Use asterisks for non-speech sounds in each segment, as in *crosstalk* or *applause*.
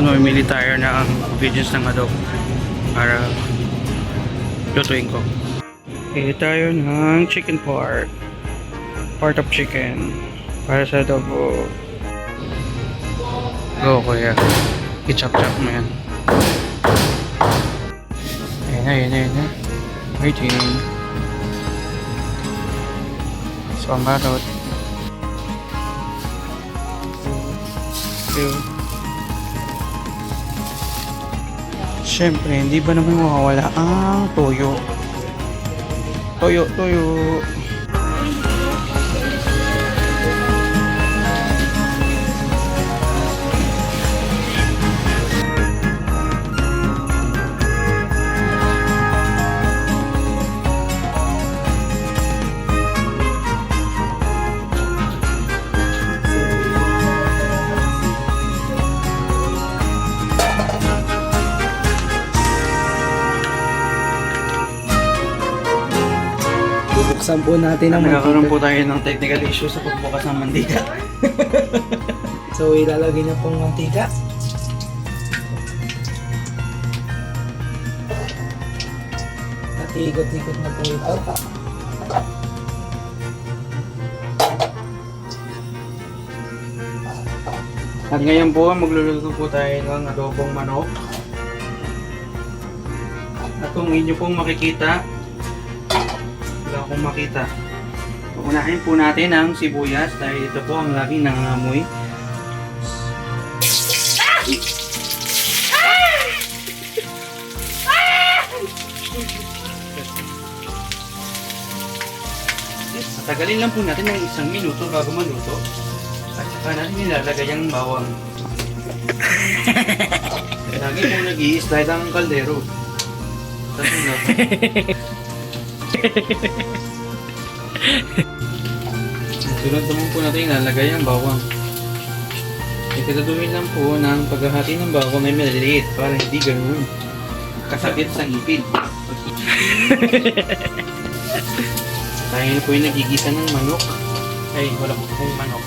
Yun, mamimili tayo ng ingredients ng adobo para lutuin ko. Pili tayo ng chicken part. Part of chicken. Para sa adobo. Go, kuya. I-chop-chop mo yan. Ayan na, ayan na. Waiting. So, ang balot. Two. Siyempre, hindi ba naman mawawala ang toyo? Toyo, toyo. Bubuksan po natin ang Nagkakaroon mantika. po tayo ng technical issue sa pagbukas ng mantika. *laughs* So ilalagay niyo pong mantika. At ikot-ikot na po ito. At ngayon po, magluluto po tayo ng adobong manok. At kung inyo pong makikita, wala akong makita. Unahin po natin ang sibuyas dahil ito po ang laging nangangamoy. Tagalin lang po natin ng isang minuto bago maluto. At saka natin nilalagay ang bawang. Lagi po nag-i-slide ang kaldero. Tapos na. Sunod naman po natin ilalagay ang bawang. Ikataduhin lang po ng paghahati ng bawang ay maliliit para hindi ganun kasakit sa ngipin. *laughs* Tayo na po yung nagigisa ng manok. Ay, wala po pong manok.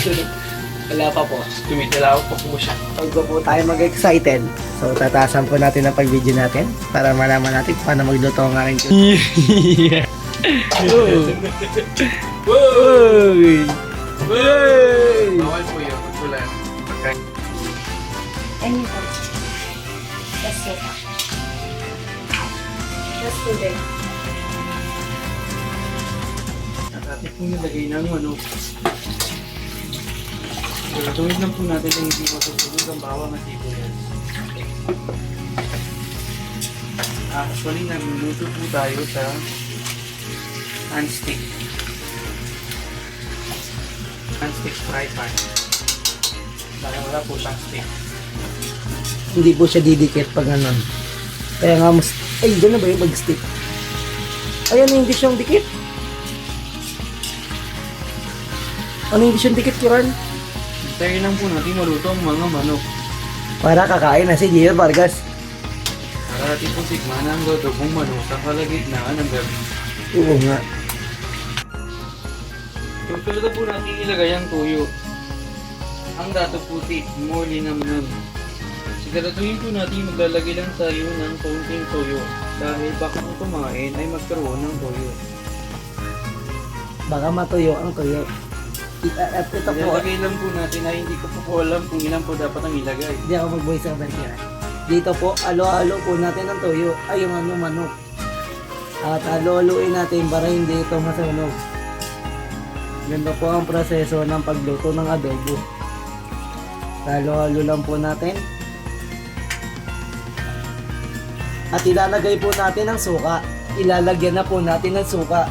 *laughs* Wala pa po. Tumitilaw pa po siya. Bago po tayo mag-excited, so tatasan po natin ang pag-video natin para malaman natin paano magluto ang aking Yeah. Uy! Uy! Bawal po yun. Wala. Anytime. Just so far. Just today. At atin po nilagay ng manok. Gagawin lang po natin ang hindi masusunod ang bawang at sibuyas. Actually, nagluluto po tayo sa non-stick. Non-stick fry pan. Dahil wala po siyang stick. Hindi po siya didikit pag ganon. Kaya nga mas... Ay, na ba yung mag-stick? Ayan, hindi siyang dikit. Ano hindi siyang dikit, Kiran? Hintayin lang po natin maluto ang mga manok. Para kakain na si Gio Vargas. Para atin po tikman ang dodobong manok sa kalagitnaan ng gabi. Oo nga. Susunod na po natin ilagay ang tuyo. Ang dato puti, muli naman. Siguraduhin po natin maglalagay lang tayo ng konting tuyo. Dahil baka kung kumain ay magkaroon ng tuyo. Baka matuyo ang tuyo. At ito po, Ilalagay lang po natin ay hindi ko po po alam kung ilan po dapat ang ilagay. hindi ako mag-voice over Kiran. Dito po, alo-alo po natin ang tuyo. Ay, yung ano, manok. At alo-aluin natin para hindi ito masunog. Ganda po ang proseso ng pagluto ng adobo. Halo-halo lang po natin. At ilalagay po natin ang suka. Ilalagyan na po natin ng suka.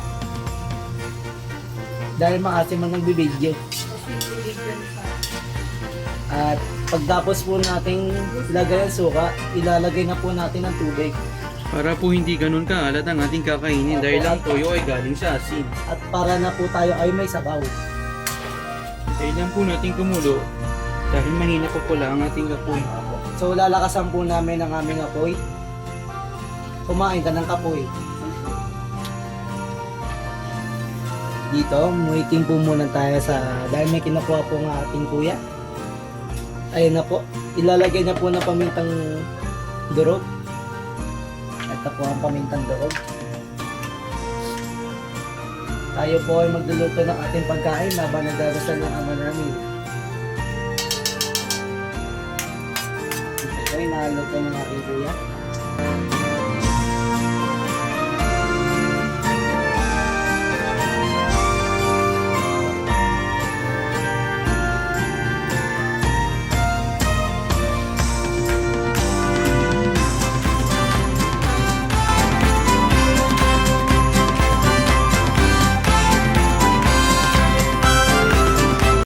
Dahil maasim ang nagbibidyo. At pagtapos po nating ilagay ang suka, ilalagay na po natin ang tubig. Para po hindi ganun kaalat ang ating kakainin dahil ang toyo ay galing sa asin. At para na po tayo ay may sabaw. Dahil lang po natin kumulo dahil mahina po pala ang ating apoy. So lalakasan po namin ang aming apoy. Kumain ka ng kapoy. Dito, muiting po muna tayo sa, dahil may kinukuha po ng ating kuya. Ayun na po. Ilalagay na po ng pamintang durog. Ito po ang pamintang durog. Tayo po ay magluluto ng ating pagkain habang nagdarasal ng ama namin. Ito po ay naluto ng aking kuya.